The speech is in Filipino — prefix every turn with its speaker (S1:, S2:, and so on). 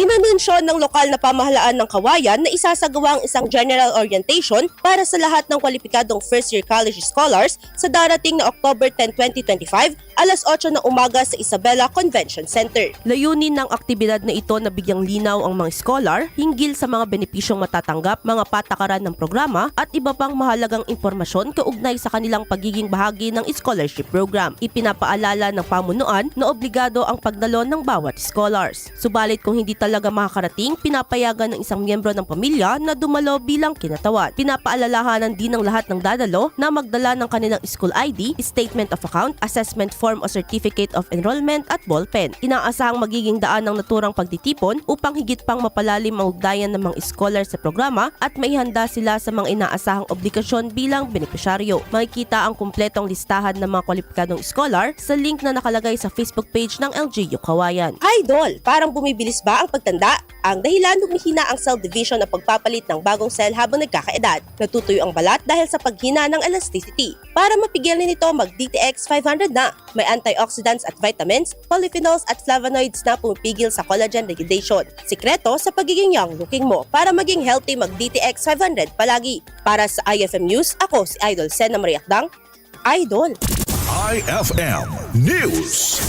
S1: Inanunsyo ng lokal na pamahalaan ng Kawayan na isasagawa ang isang general orientation para sa lahat ng kwalipikadong first-year college scholars sa darating na October 10, 2025, alas 8 ng umaga sa Isabela Convention Center. Layunin ng aktibidad na ito na bigyang linaw ang mga scholar hinggil sa mga benepisyong matatanggap, mga patakaran ng programa at iba pang mahalagang impormasyon kaugnay sa kanilang pagiging bahagi ng scholarship program. Ipinapaalala ng pamunuan na obligado ang pagdalo ng bawat scholars. Subalit kung hindi talaga makakarating, pinapayagan ng isang miyembro ng pamilya na dumalo bilang kinatawan. Pinapaalalahanan din ng lahat ng dadalo na magdala ng kanilang school ID, statement of account, assessment form o certificate of enrollment at ballpen. Inaasahang magiging daan ng naturang pagtitipon upang higit pang mapalalim ang ugnayan ng mga scholar sa programa at maihanda sila sa mga inaasahang obligasyon bilang benepisyaryo. Makikita ang kumpletong listahan ng mga kwalipikadong scholar sa link na nakalagay sa Facebook page ng LGU Kawayan. Idol, parang bumibilis ba ang pagtanda? Ang dahilan humihina ang cell division at pagpapalit ng bagong cell habang nagkakaedad. Natutuyo ang balat dahil sa paghina ng elasticity. Para mapigilan nito, mag-DTX 500 na. May antioxidants at vitamins, polyphenols at flavonoids na pumipigil sa collagen degradation. Sikreto sa pagiging young looking mo. Para maging healthy, mag-DTX 500 palagi. Para sa IFM News, ako si Idol Sena Mariakdang. Idol!
S2: IFM News.